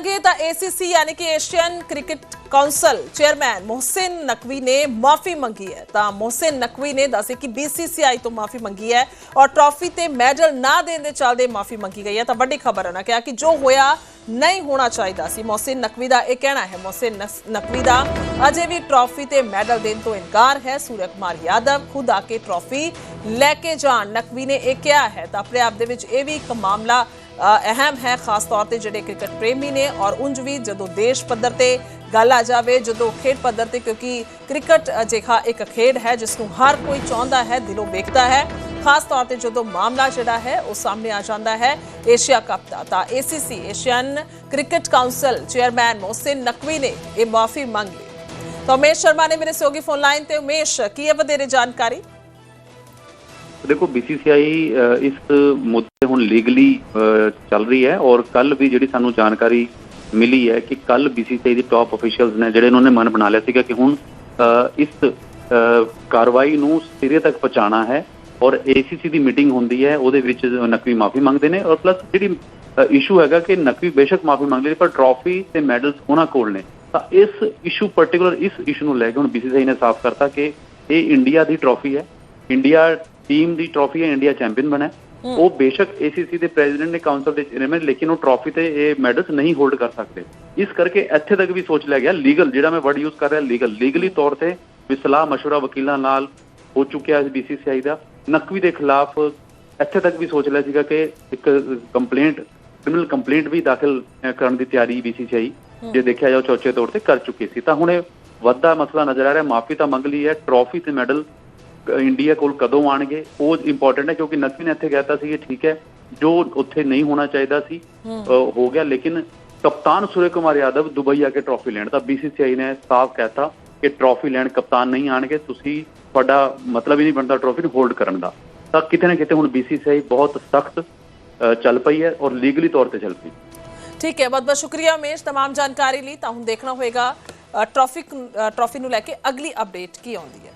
ਕਰਾਂਗੇ ਤਾਂ ACC ਯਾਨੀ ਕਿ Asian cricket council chairman Mohsin Naqvi ਨੇ ਮਾਫੀ ਮੰਗੀ ਹੈ। ਤਾਂ ਮੋਹਸਿਨ ਨਕਵੀ ਨੇ ਦੱਸਿਆ ਕਿ BCCI ਤੋਂ ਮਾਫੀ ਮੰਗੀ ਹੈ ਔਰ ਟਰਾਫੀ ਤੇ ਮੈਡਲ ਨਾ ਦੇਣ ਦੇ ਚੱਲਦੇ ਮਾਫੀ ਮੰਗੀ ਗਈ ਹੈ। ਤਾਂ ਵੱਡੀ ਖਬਰ ਹੈ ਨਾ ਕਿਹਾ ਕਿ ਜੋ ਹੋਇਆ ਨਹੀਂ ਹੋਣਾ ਚਾਹੀਦਾ ਸੀ। ਮੋਹਸਿਨ ਨਕਵੀ ਦਾ ਇਹ ਕਹਿਣਾ ਹੈ। ਮੋਹਸਿਨ ਨਕਵੀ ਦਾ ਅਜੇ ਵੀ ਟਰਾਫੀ ਤੇ ਮੈਡਲ ਦੇਣ ਤੋਂ ਇਨਕਾਰ ਹੈ। ਸੂਰਜ ਕੁਮਾਰ ਯਾਦਵ ਖੁਦ ਆ ਕੇ ਟਰਾਫੀ ਲੈ ਕੇ ਜਾਣ। ਨਕਵੀ ਨੇ ਇਹ ਕਿਹਾ ਹੈ। ਤਾਂ ਆਪਣੇ ਆਪ ਦੇ ਵਿੱਚ ਇਹ ਵੀ ਇੱਕ ਮਾਮਲਾ ਅਹਿਮ ਹੈ, ਖਾਸ ਤੌਰ ਤੇ ਜਿਹੜੇ ਕ੍ਰਿਕਟ ਪ੍ਰੇਮੀ ਨੇ ਔਰ ਉਂਝ ਵੀ ਜਦੋਂ ਦੇਸ਼ ਪੱਧਰ ਤੇ ਗੱਲ ਆ ਜਾਵੇ, ਜਦੋਂ ਖੇਡ ਪੱਧਰ ਤੇ, ਕਿਉਂਕਿ ਕ੍ਰਿਕਟ ਅਜਿਹਾ ਇੱਕ ਖੇਡ ਹੈ ਜਿਸ ਨੂੰ ਹਰ ਕੋਈ ਚਾਹੁੰਦਾ ਹੈ, ਦਿਲੋਂ ਵੇਖਦਾ ਹੈ। ਖਾਸ ਤੌਰ ਤੇ ਜਦੋਂ ਮਾਮਲਾ ਜਿਹੜਾ ਹੈ, ਉਹ ਸਾਹਮਣੇ ਆ ਜਾਂਦਾ ਹੈ, ਏਸ਼ੀਆ ਕੱਪ ਦਾ। ਤਾਂ ACC Asian cricket council chairman Mohsin Naqvi ਨੇ ਇਹ ਮਾਫੀ ਮੰਗੀ ਤਾਂ ਉਮੇਸ਼ ਸ਼ਰਮਾ ਨੇ ਮੇਰੇ ਸਹਿਯੋਗੀ ਫੋਨ ਲਾਈਨ ਤੇ। ਉਮੇਸ਼, ਕੀ ਹੈ ਵਧੇਰੇ ਜਾਣਕਾਰੀ? ਦੇਖੋ BCCI ਅ, ਇਸ ਮੁੱਦੇ ਹੁਣ ਲੀਗਲੀ ਚੱਲ ਰਹੀ ਹੈ ਔਰ ਕੱਲ ਵੀ ਜਿਹੜੀ ਸਾਨੂੰ ਜਾਣਕਾਰੀ ਮਿਲੀ ਹੈ ਕਿ ਕੱਲ BCCI ਦੇ ਟਾਪ ਅਫੀਸ਼ੀਅਲਸ ਨੇ ਜਿਹੜੇ ਉਹਨਾਂ ਨੇ ਮਨ ਬਣਾ ਲਿਆ ਸੀਗਾ ਕਿ ਹੁਣ ਇਸ ਕਾਰਵਾਈ ਨੂੰ ਸਿਰੇ ਤੱਕ ਪਹੁੰਚਾਉਣਾ ਹੈ ਔਰ ACC ਦੀ ਮੀਟਿੰਗ ਹੁੰਦੀ ਹੈ ਉਹਦੇ ਵਿੱਚ ਨਕਵੀ ਮਾਫੀ ਮੰਗਦੇ ਨੇ ਔਰ ਪਲੱਸ ਜਿਹੜੀ ਇਸ਼ੂ ਹੈਗਾ ਕਿ ਨਕਵੀ ਬੇਸ਼ੱਕ ਮਾਫੀ ਮੰਗਦੇ ਨੇ ਪਰ ਟਰਾਫੀ ਤੇ ਮੈਡਲਸ ਉਹਨਾਂ ਕੋਲ ਨੇ। ਤਾਂ ਇਸ ਇਸ਼ੂ ਪਾਰਟਿਕੂਲਰ ਇਸ ਇਸ਼ੂ ਨੂੰ ਲੈ ਕੇ ਹੁਣ BCCI ਨੇ ਸਾਫ਼ ਕਰਤਾ ਕਿ ਇਹ ਇੰਡੀਆ ਦੀ ਟਰਾਫੀ ਹੈ। ਇੰਡੀਆ ਟੀਮ ਦੀ ਟਰਾਫੀ ਹੈ ਇੰਡੀਆ ਚੈਂਪੀਅਨ ਬਣਾ ਹੈ। ਉਹ ਬੇਸ਼ੱਕ ACC ਦੇ ਪ੍ਰੈਜ਼ੀਡੈਂਟ ਨੇ ਕਾਉਂਸਲ ਦੇ ਚੇਅਰਮੈਨ ਲੇਕਿਨ ਉਹ ਟਰਾਫੀ ਤੇ ਇਹ ਮੈਡਲਸ ਨਹੀਂ ਹੋਲਡ ਕਰ ਸਕਦੇ ਇਸ ਕਰਕੇ ਇੱਥੇ ਤੱਕ ਵੀ ਸੋਚ ਲਿਆ ਗਿਆ ਲੀਗਲ ਜਿਹੜਾ ਮੈਂ ਵਰਡ ਯੂਜ਼ ਕਰ ਰਿਹਾ ਲੀਗਲ ਲੀਗਲੀ ਤੌਰ ਤੇ ਵੀ ਸਲਾਹ مشورہ ਵਕੀਲਾਂ ਨਾਲ ਹੋ ਚੁੱਕਿਆ ਹੈ BCCI ਦਾ ਨਕਵੀ ਦੇ ਖਿਲਾਫ ਇੱਥੇ ਤੱਕ ਵੀ ਸੋਚ ਲਿਆ ਸੀਗਾ ਕਿ ਇੱਕ ਕੰਪਲੇਂਟ ਕ੍ਰਿਮੀਨਲ ਕੰਪਲੇਂਟ ਵੀ ਦਾਖਲ ਅਹ, ਕਰਨ ਦੀ ਤਿਆਰੀ BCCI ਜੇ ਦੇਖਿਆ ਜਾਓ ਚੌਚੇ ਤੌਰ ਤੇ ਕਰ ਚੁੱਕੀ ਸੀ ਤਾਂ ਹੁਣ ਇਹ ਵੱਡਾ ਮਸਲਾ ਨਜ਼ਰ ਆ ਰਿਹਾ ਮਾਫੀ ਤਾਂ ਮੰਗ ਲਈ ਹੈ ਟਰਾਫੀ ਤੇ ਮੈਡਲ ਇੰਡੀਆ ਕੋਲ ਕਦੋਂ ਆਣਗੇ ਉਹ ਇੰਪੋਰਟੈਂਟ ਹੈ ਕਿਉਂਕਿ ਨਕਵੀ ਨੇ ਇੱਥੇ ਕਹਿਤਾ ਸੀ ਕਿ ਠੀਕ ਹੈ ਜੋ ਉੱਥੇ ਨਹੀਂ ਹੋਣਾ ਚਾਹੀਦਾ ਸੀ ਅਹ, ਹੋ ਗਿਆ ਲੇਕਿਨ ਕਪਤਾਨ ਸੂਰਜ ਕੁਮਾਰ ਯਾਦਵ ਦੁਬਈ ਆ ਕੇ ਟਰਾਫੀ ਲੈਣ ਤਾਂ BCCI ਨੇ ਸਾਫ਼ ਕਹਿਤਾ ਕਿ ਟਰਾਫੀ ਲੈਣ ਕਪਤਾਨ ਨਹੀਂ ਆਣਗੇ ਤੁਸੀਂ ਤੁਹਾਡਾ ਮਤਲਬ ਹੀ ਨਹੀਂ ਬਣਦਾ ਟਰਾਫੀ ਨੂੰ ਹੋਲਡ ਕਰਨ ਦਾ ਤਾਂ ਕਿਤੇ ਨਾ ਕਿਤੇ ਹੁਣ BCCI ਬਹੁਤ ਸਖਤ ਚੱਲ ਪਈ ਹੈ ਔਰ ਲੀਗਲੀ ਤੌਰ ਤੇ ਚੱਲ ਪਈ ਠੀਕ ਹੈ ਬਹੁਤ ਬਹੁਤ ਸ਼ੁਕਰੀਆ ਉਮੇਸ਼ तमाम ਜਾਣਕਾਰੀ ਲਈ ਤਾਂ ਹੁਣ ਦੇਖਣਾ ਹੋਏਗਾ ਅ, ਟ੍ਰੈਫਿਕ ਅ, ਟਰਾਫੀ ਨੂੰ ਲੈ ਕੇ ਅਗਲੀ ਅਪਡੇਟ ਕੀ ਆਉਂਦੀ ਹੈ